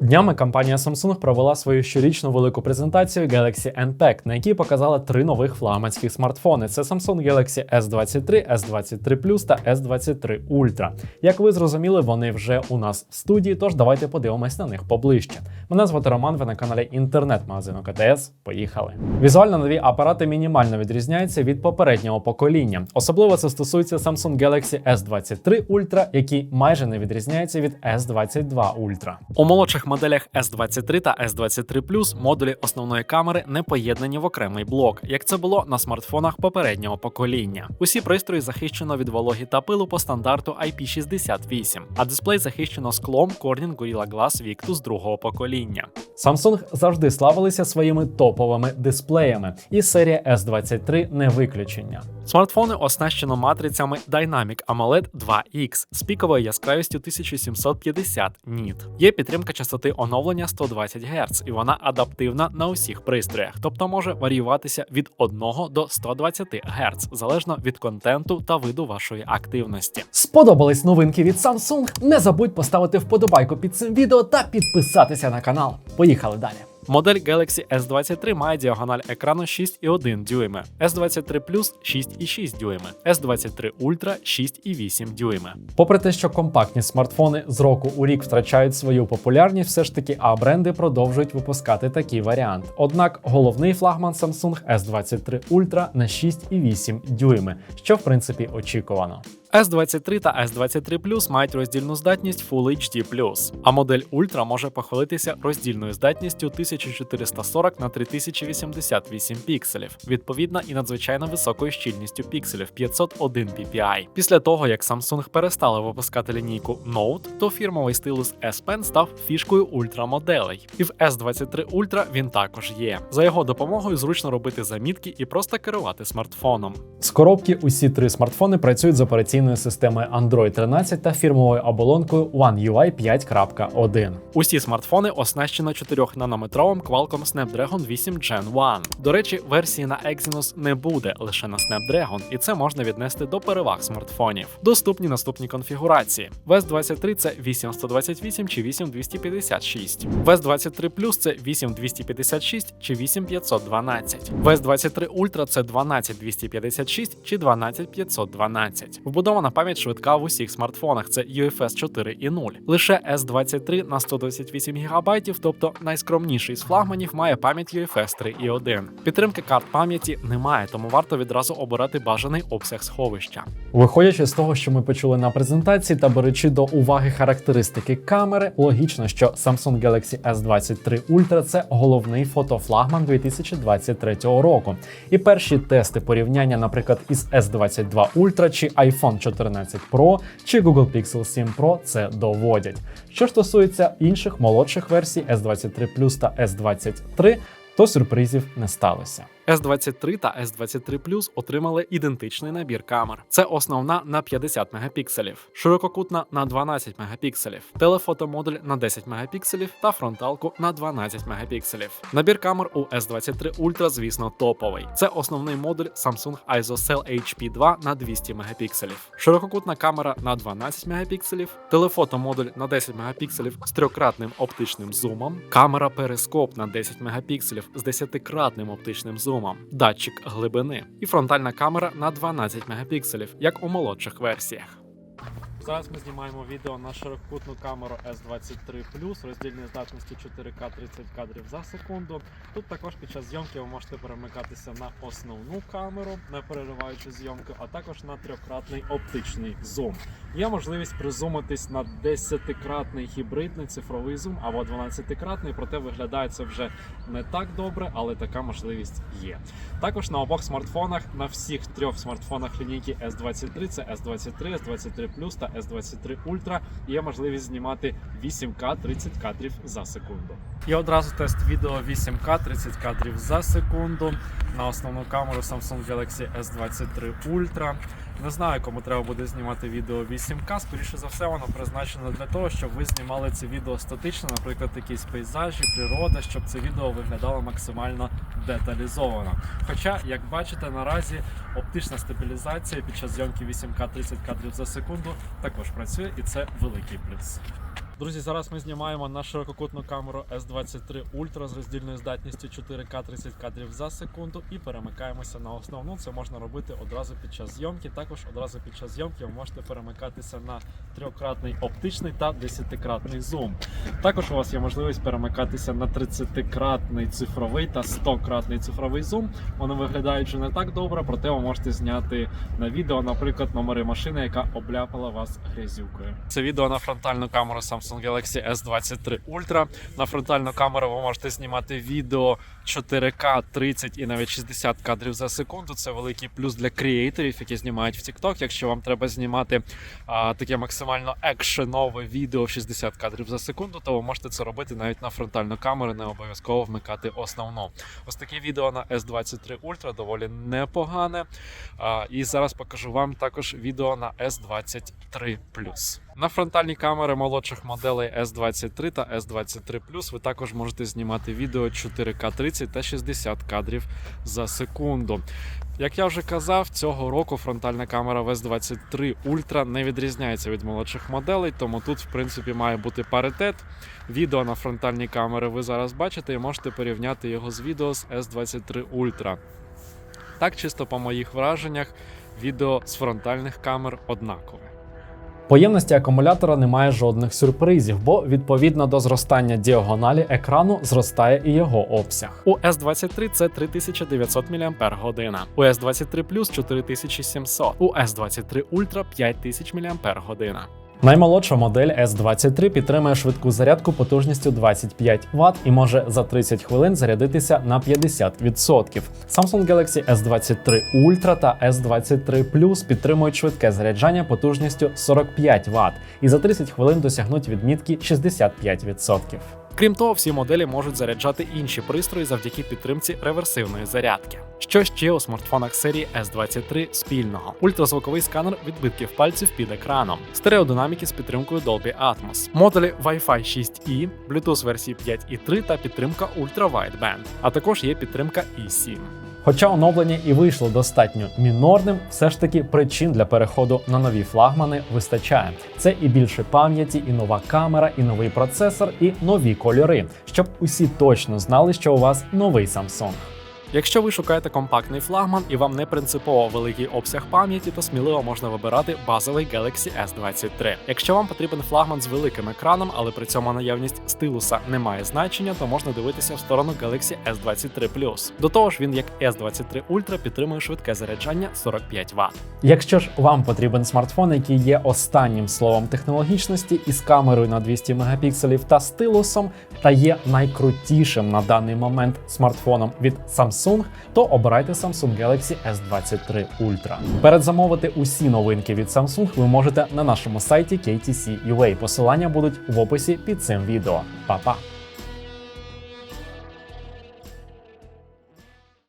Днями компанія Samsung провела свою щорічну велику презентацію Galaxy Unpacked, на якій показала три нових флагманських смартфони: це Samsung Galaxy S23, S23 Plus та S23 Ultra. Як ви зрозуміли, вони вже у нас в студії, тож давайте подивимось на них поближче. Мене звати Роман, ви на каналі інтернет-магазину КТС. Поїхали. Візуально нові апарати мінімально відрізняються від попереднього покоління. Особливо це стосується Samsung Galaxy S23 Ultra, який майже не відрізняється від S22 Ultra. У молодших моделях S23 та S23 Plus модулі основної камери не поєднані в окремий блок, як це було на смартфонах попереднього покоління. Усі пристрої захищено від вологі та пилу по стандарту IP68, а дисплей захищено склом Corning Gorilla Glass Victus другого покоління. Samsung завжди славилися своїми топовими дисплеями, і серія S23 не виключення. Смартфони оснащено матрицями Dynamic AMOLED 2X з піковою яскравістю 1750 ніт. Є підтримка частоти оновлення 120 Гц, і вона адаптивна на усіх пристроях, тобто може варіюватися від 1 до 120 Гц, залежно від контенту та виду вашої активності. Сподобались новинки від Samsung? Не забудь поставити вподобайку під цим відео та підписатися на канал. Поїхали далі. Модель Galaxy S23 має діагональ екрану 6,1 дюйми, S23 Plus 6,6 дюйми, S23 Ultra 6,8 дюйми. Попри те, що компактні смартфони з року у рік втрачають свою популярність, все ж таки а бренди продовжують випускати такий варіант. Однак головний флагман Samsung S23 Ultra на 6,8 дюйми, що в принципі очікувано. S23 та S23 Plus мають роздільну здатність Full HD+, а модель Ultra може похвалитися роздільною здатністю 1440 на 3088 пікселів, відповідно і надзвичайно високою щільністю пікселів 501 ppi. Після того, як Samsung перестали випускати лінійку Note, то фірмовий стилус S Pen став фішкою ультрамоделей. І в S23 Ultra він також є. За його допомогою зручно робити замітки і просто керувати смартфоном. З коробки усі три смартфони працюють з операційною системою Android 13 та фірмовою оболонкою One UI 5.1. Усі смартфони оснащено 4-нанометровим Qualcomm Snapdragon 8 Gen 1. До речі, версії на Exynos не буде лише на Snapdragon, і це можна віднести до переваг смартфонів. Доступні наступні конфігурації: VS 23 це 8128 чи 8256. VS 23 Plus це 8256 чи 8512. VS 23 Ultra це 12256 чи 12512. Вбудована пам'ять швидка в усіх смартфонах. Це UFS 4.0. Лише S23 на 128 ГБ, тобто найскромніший з флагманів, має пам'ять UFS 3.1. Підтримки карт пам'яті немає, тому варто відразу обирати бажаний обсяг сховища. Виходячи з того, що ми почули на презентації та беручи до уваги характеристики камери, логічно, що Samsung Galaxy S23 Ultra це головний фотофлагман 2023 року. І перші тести порівняння, наприклад, із S22 Ultra чи iPhone 14 Pro чи Google Pixel 7 Pro це доводять. Що стосується інших молодших версій S23 Plus та S23, то сюрпризів не сталося. S23 та S23 Plus отримали ідентичний набір камер. Це основна на 50 мегапікселів, ширококутна на 12 мегапікселів, телефотомодуль на 10 мегапікселів та фронталку на 12 мегапікселів. Набір камер у S23 Ultra, звісно, топовий. Це основний модуль Samsung ISOCELL HP2 на 200 мегапікселів, ширококутна камера на 12 мегапікселів, телефотомодуль на 10 мегапікселів з трьохкратним оптичним зумом, камера перископ на 10 мегапікселів з 10-кратним оптичним зумом датчик глибини і фронтальна камера на 12 мегапікселів, як у молодших версіях. Зараз ми знімаємо відео на ширококутну камеру S23 роздільної здатності 4К 30 кадрів за секунду. Тут також під час зйомки ви можете перемикатися на основну камеру, не перериваючи зйомку, а також на трьохкратний оптичний зум. Є можливість призумитись на 10-кратний гібридний цифровий зум або 12-кратний, проте виглядає це вже не так добре, але така можливість є. Також на обох смартфонах, на всіх трьох смартфонах лінійки S23, це S23, S23 та S23 Ultra є можливість знімати 8К 30 кадрів за секунду. І одразу тест відео 8К 30 кадрів за секунду на основну камеру Samsung Galaxy S23 Ultra. Не знаю, кому треба буде знімати відео 8К. Скоріше за все, воно призначено для того, щоб ви знімали це відео статично, наприклад, якісь пейзажі, природа, щоб це відео виглядало максимально деталізовано. Хоча, як бачите, наразі оптична стабілізація під час зйомки 8К 30 кадрів за секунду також працює, і це великий плюс. Друзі, зараз ми знімаємо на ширококутну камеру S23 Ultra з роздільною здатністю 4К 30 кадрів за секунду і перемикаємося на основну. Це можна робити одразу під час зйомки. Також одразу під час зйомки ви можете перемикатися на трьохкратний оптичний та десятикратний зум. Також у вас є можливість перемикатися на 30-кратний цифровий та 100-кратний цифровий зум. Вони виглядають вже не так добре, проте ви можете зняти на відео, наприклад, номери машини, яка обляпала вас грязюкою. Це відео на фронтальну камеру Samsung Galaxy S23 Ultra. На фронтальну камеру ви можете знімати відео 4К 30 і навіть 60 кадрів за секунду. Це великий плюс для креаторів, які знімають в TikTok. Якщо вам треба знімати а, таке максимально екшенове відео в 60 кадрів за секунду, то ви можете це робити навіть на фронтальну камеру, не обов'язково вмикати основну. Ось таке відео на S23 Ultra доволі непогане. А, і зараз покажу вам також відео на S23 На фронтальні камери молодших моделей S23 та S23 ви також можете знімати відео 4К 30 та 60 кадрів за секунду. Як я вже казав, цього року фронтальна камера в S23 Ultra не відрізняється від молодших моделей, тому тут, в принципі, має бути паритет. Відео на фронтальні камери ви зараз бачите і можете порівняти його з відео з S23 Ultra. Так, чисто по моїх враженнях, відео з фронтальних камер однакове. По ємності акумулятора немає жодних сюрпризів, бо відповідно до зростання діагоналі екрану зростає і його обсяг. У S23 це 3900 мАч, у S23 Plus 4700, у S23 Ultra 5000 мАч. Наймолодша модель S23 підтримує швидку зарядку потужністю 25 Вт і може за 30 хвилин зарядитися на 50%. Samsung Galaxy S23 Ultra та S23 Plus підтримують швидке заряджання потужністю 45 Вт і за 30 хвилин досягнуть відмітки 65%. Крім того, всі моделі можуть заряджати інші пристрої завдяки підтримці реверсивної зарядки. Що ще у смартфонах серії S23 спільного? Ультразвуковий сканер відбитків пальців під екраном, стереодинаміки з підтримкою Dolby Atmos, модулі Wi-Fi 6E, Bluetooth версії 5.3 та підтримка Ultra Wideband, а також є підтримка eSIM. Хоча оновлення і вийшло достатньо мінорним, все ж таки причин для переходу на нові флагмани вистачає. Це і більше пам'яті, і нова камера, і новий процесор, і нові кольори, щоб усі точно знали, що у вас новий Samsung. Якщо ви шукаєте компактний флагман і вам не принципово великий обсяг пам'яті, то сміливо можна вибирати базовий Galaxy S23. Якщо вам потрібен флагман з великим екраном, але при цьому наявність стилуса не має значення, то можна дивитися в сторону Galaxy S23 До того ж, він як S23 Ultra підтримує швидке заряджання 45 Вт. Якщо ж вам потрібен смартфон, який є останнім словом технологічності із камерою на 200 мегапікселів та стилусом, та є найкрутішим на даний момент смартфоном від Samsung, то обирайте Samsung Galaxy S23 Ultra. Передзамовити усі новинки від Samsung ви можете на нашому сайті KTC.ua. Посилання будуть в описі під цим відео. Па-па!